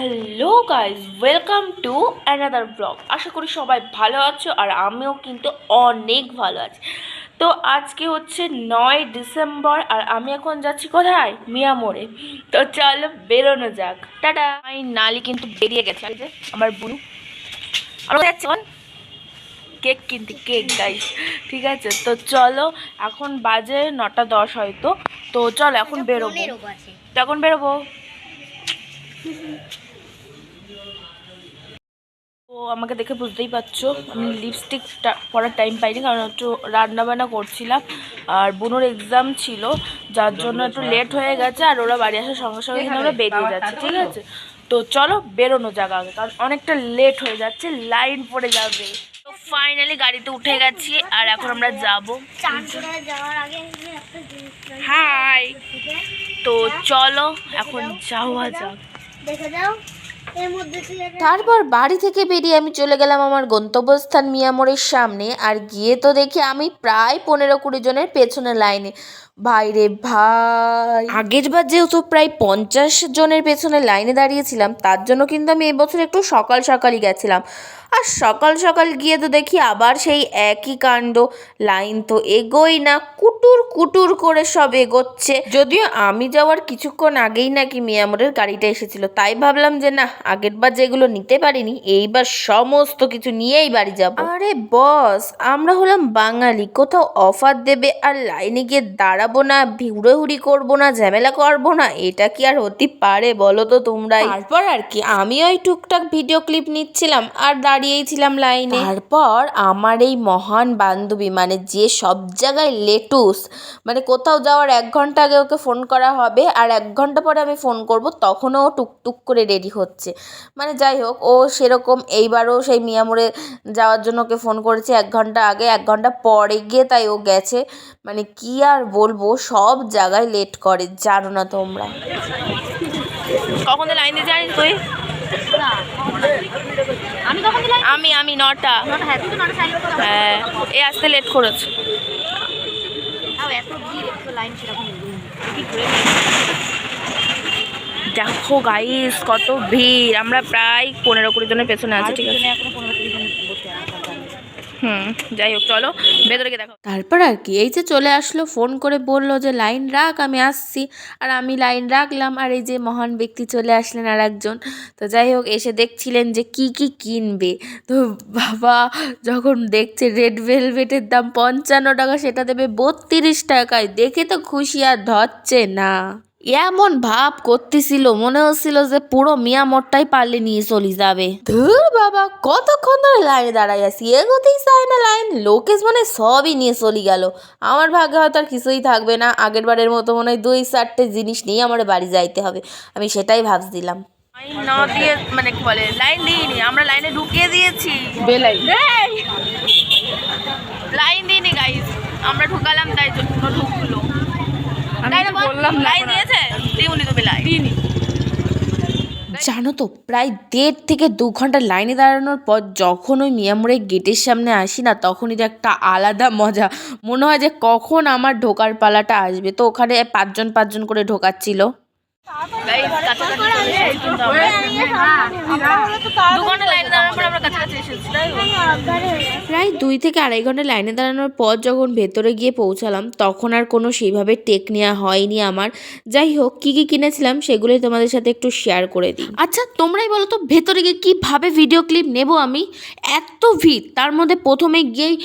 Hello guys welcome to another blog আশা করি সবাই ভালো আছো আর আমিও কিন্তু অনেক ভালো আছি। তো আজকে হচ্ছে নয় ডিসেম্বর আর আমি এখন যাচ্ছি কোথায়? মিয়ামোড়ে তো চলো বেরোনো যাক। টাটা। আমি নালি কিন্তু বেরিয়ে গেছে। যে আমার বুনু আমরা যাচ্ছি কেক কিনতে কেক গাইস ঠিক আছে? তো চলো এখন বাজে নটা দশ হয়তো। তো চলো এখন বেরোবো। তো এখন বেরোবো। আমাকে দেখে বুঝতেই পারছ আমি লিপস্টিক পরার টাইম পাইনি কারণ একটু রান্নাবান্না করছিলাম আর বুনোর এক্সাম ছিল যার জন্য একটু লেট হয়ে গেছে আর ওরা বাড়ি আসার সঙ্গে সঙ্গে কিন্তু আমরা বেরিয়ে যাচ্ছি ঠিক আছে? তো চলো বেরোনো যাক আগে কারণ অনেকটা লেট হয়ে যাচ্ছে লাইন পড়ে যাবে। তো ফাইনালি গাড়িতে উঠে গেছি আর এখন আমরা যাব। হাই তো চলো এখন যাওয়া যাক। দেখে যাও। তারপর বাড়ি থেকে বেরিয়ে আমি চলে গেলাম আমার গন্তব্যস্থান মিয়ামোড়ের সামনে। আর গিয়ে তো দেখি আমি প্রায় পনেরো কুড়ি জনের পেছনে লাইনে। ভাইরে ভাই। আগের বার যেহেতু প্রায় পঞ্চাশ জনের পেছনে লাইনে দাঁড়িয়েছিলাম, তার জন্য কিন্তু আমি এবছর একটু সকাল সকালই গেছিলাম। আর সকাল সকাল গিয়ে তো দেখি আবার সেই একই কাণ্ড। লাইন তো এগোই না, কুটুর কুটুর করে সব এগোচ্ছে। যদিও আমি যাওয়ার কিছুক্ষণ আগেই নাকি মিয়ামোরের গাড়িটা এসেছিল, তাই ভাবলাম যে না আগের বার যেগুলো নিতে পারিনি এইবার সমস্ত কিছু নিয়েই বাড়ি যাব। আরে বস আমরা হলাম বাঙালি কোথাও অফার দেবে আর লাইনে গিয়ে দাঁড়াবো না হুড়োহুড়ি করব না ঝামেলা করব না এটা কি আর হতে পারে বলো তো তোমরা তারপর আর কি আমি ওই টুকটাক ভিডিও ক্লিপ নিচ্ছিলাম আর দাঁড়িয়েই ছিলাম লাইনে। তারপর আমার এই মহান বান্ধবী মানে যে সব জায়গায় লেটুস মানে কোথাও যাওয়ার এক ঘণ্টা আগে ওকে ফোন করা হবে আর এক ঘণ্টা পরে আমি ফোন করব তখনও টুকটুক করে রেডি হচ্ছে। মানে যাই হোক ও সেরকম এইবারও সেই মিয়ামোড়ে যাওয়ার জন্য ওকে ফোন করেছে এক ঘণ্টা আগে এক ঘণ্টা পরে গিয়ে তাই ও গেছে। মানে কি আর বলব সব জায়গায় লেট করে জানো না তোমরা। কখন লাইন দিয়ে জানিস তুই? আমি আমি নটা। নটা হ্যাঁ তুই তো নটা সাইড করে। হ্যাঁ এই আসতে লেট করেছে। এত লাইন সেরকম নেই। দেখো গাইস কত ভিড়। আমরা প্রায় পনেরো কুড়ি জনের পেছনে আছি, ঠিক আছে? হুম, যাই হোক, চলো, ভেতরে দেখো। তারপর আর কি, এই যে চলে আসলো ফোন করে বলল যে, লাইন রাখ, আমি আসছি। আর আমি লাইন রাখলাম, আর এই যে মহান ব্যক্তি চলে আসলেন আর একজন তো যাই হোক, এসে দেখছিলেন যে, কি কি কিনবে। তো বাবা, যখন দেখছে রেড ভেলভেটের দাম পঞ্চান্ন টাকা, সেটা দেবে বত্রিশ টাকায়। দেখে তো খুশি, আর ধরছে না। এমন ভাব করতেছিল মনে হচ্ছিল যে পুরো মিয়ামোরটাই পারলে নিয়ে চলে যাবে। ধুর বাবা কতক্ষণ ধরে লাইনে দাঁড়াই আছি? এগোতেই চায় না লাইন। লোকেশ মানে সবই নিয়ে চলে গেল। আমার ভাগ্যে হয়তো আর কিছুই থাকবে না। আগের বারের মতো মনে হয় দুই চারটে জিনিস নিয়ে আমার বাড়ি যাইতে হবে। আমি সেটাই ভাবছিলাম। লাইন না দিয়ে মানে কি বলে লাইন দিইনি। আমরা লাইনে ঢুকিয়ে দিয়েছি। এই! লাইন দিইনি গাইস আমরা ঢুকালাম তাই জন্য ঢুকলো। তাই না দিয়েছে? দিউনি তুমি লাইন দিইনি। জানো তো প্রায় দেড় থেকে দু ঘণ্টা লাইনে দাঁড়ানোর পর যখন ওই মিয়ামোড়ের গেটের সামনে আসি না তখনই তো একটা আলাদা মজা। মনে হয় যে কখন আমার ঢোকার পালাটা আসবে। তো ওখানে পাঁচজন পাঁচজন করে ঢোকাচ্ছিল। দু ঘণ্টা লাইনে প্রায় দুই থেকে আড়াই ঘণ্টা লাইনে দাঁড়ানোর পর যখন ভেতরে গিয়ে পৌঁছালাম, তখন আর কোনো সেইভাবে টেক নেওয়া হয়নি আমার। যাই হোক, কী কী কিনেছিলাম সেগুলোই তোমাদের সাথে একটু শেয়ার করে দিই। আচ্ছা তোমরাই বলো তো, ভেতরে গিয়ে কীভাবে ভিডিও ক্লিপ নেব আমি? এত ভিড়, তার মধ্যে প্রথমে গিয়েই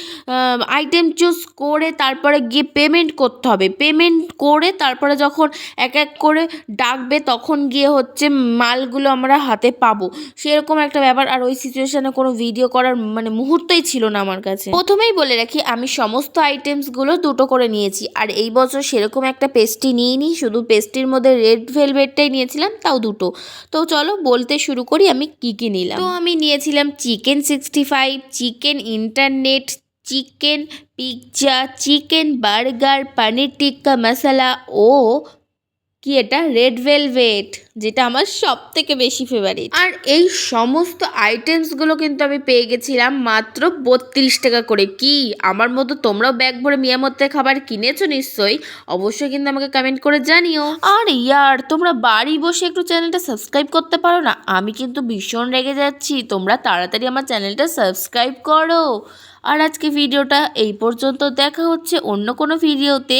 আইটেম চুজ করে তারপরে গিয়ে পেমেন্ট করতে হবে। পেমেন্ট করে তারপরে যখন এক এক করে ডাকবে, তখন গিয়ে হচ্ছে মালগুলো আমরা হাতে পাবো। সেরকম একটা ব্যাপার। আর ওই সিচুয়েশনে কোনো ভিডিও করার মানে মুহূর্তই ছিল না আমার কাছে। প্রথমেই বলে রাখি, আমি সমস্ত আইটেমসগুলো দুটো করে নিয়েছি। আর এই বছর সেরকম একটা পেস্ট্রি নিইনি, শুধু পেস্ট্রির মধ্যে রেড ভেলভেটটাই নিয়েছিলাম, তাও দুটো। তো চলো বলতে শুরু করি, আমি কি কি নিলাম। তো আমি নিয়েছিলাম chicken sixty five chicken internet chicken pizza chicken burger paneer tikka masala ও কি এটা? রেড ভেলভেট যেটা আমার সব থেকে বেশি ফেভারিট আর এই সমস্ত আইটেমসগুলো কিন্তু আমি পেয়ে গেছিলাম মাত্র বত্রিশ টাকা করে। কি? আমার মতো তোমরাও ব্যাগ ভরে মিয়ামতে খাবার কিনেছো নিশ্চয়ই? অবশ্যই কিন্তু আমাকে কমেন্ট করে জানিও। আর ইয়ার তোমরা বাড়ি বসে একটু চ্যানেলটা সাবস্ক্রাইব করতে পারো না? আমি কিন্তু ভীষণ রেগে যাচ্ছি। তোমরা তাড়াতাড়ি আমার চ্যানেলটা সাবস্ক্রাইব করো। আর আজকে ভিডিওটা এই পর্যন্ত দেখা হচ্ছে অন্য কোনো ভিডিওতে